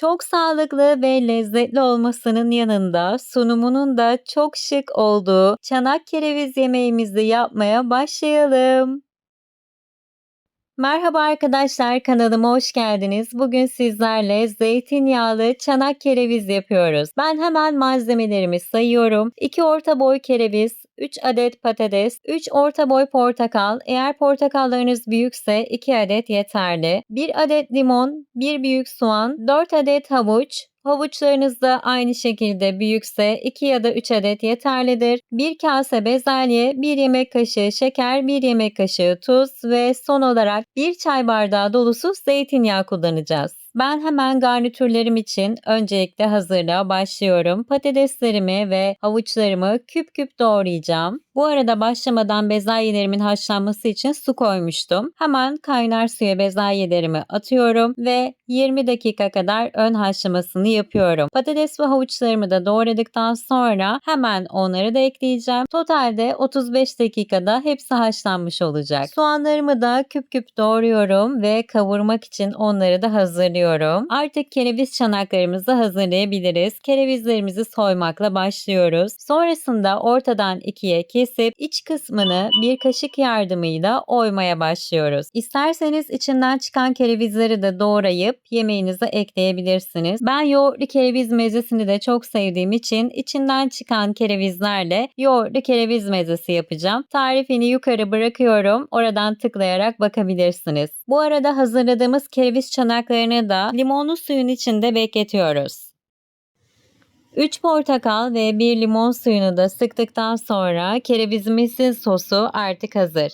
Çok sağlıklı ve lezzetli olmasının yanında sunumunun da çok şık olduğu çanak kereviz yemeğimizi yapmaya başlayalım. Merhaba arkadaşlar kanalıma hoş geldiniz. Bugün sizlerle zeytinyağlı çanak kereviz yapıyoruz. Ben hemen malzemelerimi sayıyorum. 2 orta boy kereviz, 3 adet patates, 3 orta boy portakal. Eğer portakallarınız büyükse 2 adet yeterli. 1 adet limon, 1 büyük soğan, 4 adet havuç, Havuçlarınız da aynı şekilde büyükse 2 ya da 3 adet yeterlidir. 1 kase bezelye, 1 yemek kaşığı şeker, 1 yemek kaşığı tuz ve son olarak 1 çay bardağı dolusu zeytinyağı kullanacağız. Ben hemen garnitürlerim için öncelikle hazırlığa başlıyorum. Patateslerimi ve havuçlarımı küp küp doğrayacağım. Bu arada başlamadan bezelyelerimin haşlanması için su koymuştum. Hemen kaynar suya bezelyelerimi atıyorum ve 20 dakika kadar ön haşlamasını yapıyorum. Patates ve havuçlarımı da doğradıktan sonra hemen onları da ekleyeceğim. Totalde 35 dakikada hepsi haşlanmış olacak. Soğanlarımı da küp küp doğruyorum ve kavurmak için onları da hazırlıyorum. Artık kereviz çanaklarımızı hazırlayabiliriz. Kerevizlerimizi soymakla başlıyoruz. Sonrasında ortadan ikiye kesip iç kısmını bir kaşık yardımıyla oymaya başlıyoruz. İsterseniz içinden çıkan kerevizleri de doğrayıp yemeğinize ekleyebilirsiniz. Ben yoğurtlu kereviz mezesini de çok sevdiğim için içinden çıkan kerevizlerle yoğurtlu kereviz mezesi yapacağım. Tarifini yukarı bırakıyorum. Oradan tıklayarak bakabilirsiniz. Bu arada hazırladığımız kereviz çanaklarını da limonlu suyun içinde bekletiyoruz. 3 portakal ve 1 limon suyunu da sıktıktan sonra kerevizimizin sosu artık hazır.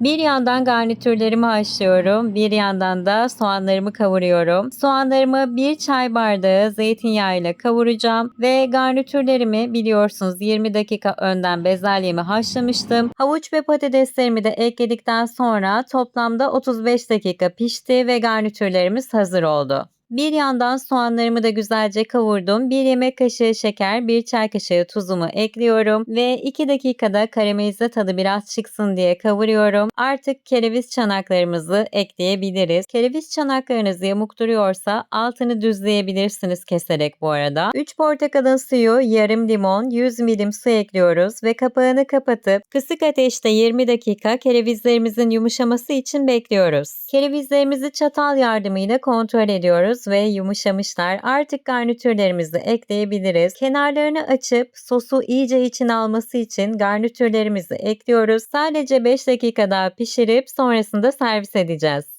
Bir yandan garnitürlerimi haşlıyorum, bir yandan da soğanlarımı kavuruyorum. Soğanlarımı bir çay bardağı zeytinyağıyla kavuracağım ve garnitürlerimi biliyorsunuz 20 dakika önden bezelyemi haşlamıştım. Havuç ve patateslerimi de ekledikten sonra toplamda 35 dakika pişti ve garnitürlerimiz hazır oldu. Bir yandan soğanlarımı da güzelce kavurdum. Bir yemek kaşığı şeker, bir çay kaşığı tuzumu ekliyorum ve 2 dakikada karamelize tadı biraz çıksın diye kavuruyorum. Artık kereviz çanaklarımızı ekleyebiliriz. Kereviz çanaklarınız yamuk duruyorsa altını düzleyebilirsiniz keserek bu arada. 3 portakalın suyu, yarım limon, 100 milim su ekliyoruz ve kapağını kapatıp kısık ateşte 20 dakika kerevizlerimizin yumuşaması için bekliyoruz. Kerevizlerimizi çatal yardımıyla kontrol ediyoruz ve yumuşamışlar. Artık garnitürlerimizi ekleyebiliriz. Kenarlarını açıp sosu iyice içine alması için garnitürlerimizi ekliyoruz. Sadece 5 dakika daha pişirip sonrasında servis edeceğiz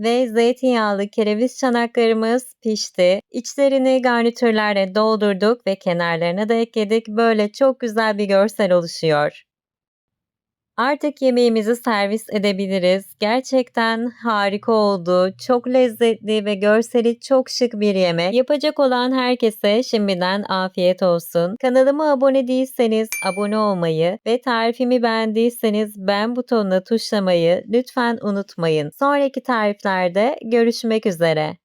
ve zeytinyağlı kereviz çanaklarımız pişti. İçlerini garnitürlerle doldurduk ve kenarlarına da ekledik. Böyle çok güzel bir görsel oluşuyor. Artık yemeğimizi servis edebiliriz. Gerçekten harika oldu. Çok lezzetli ve görseli çok şık bir yemek. Yapacak olan herkese şimdiden afiyet olsun. Kanalıma abone değilseniz abone olmayı ve tarifimi beğendiyseniz beğen butonuna tuşlamayı lütfen unutmayın. Sonraki tariflerde görüşmek üzere.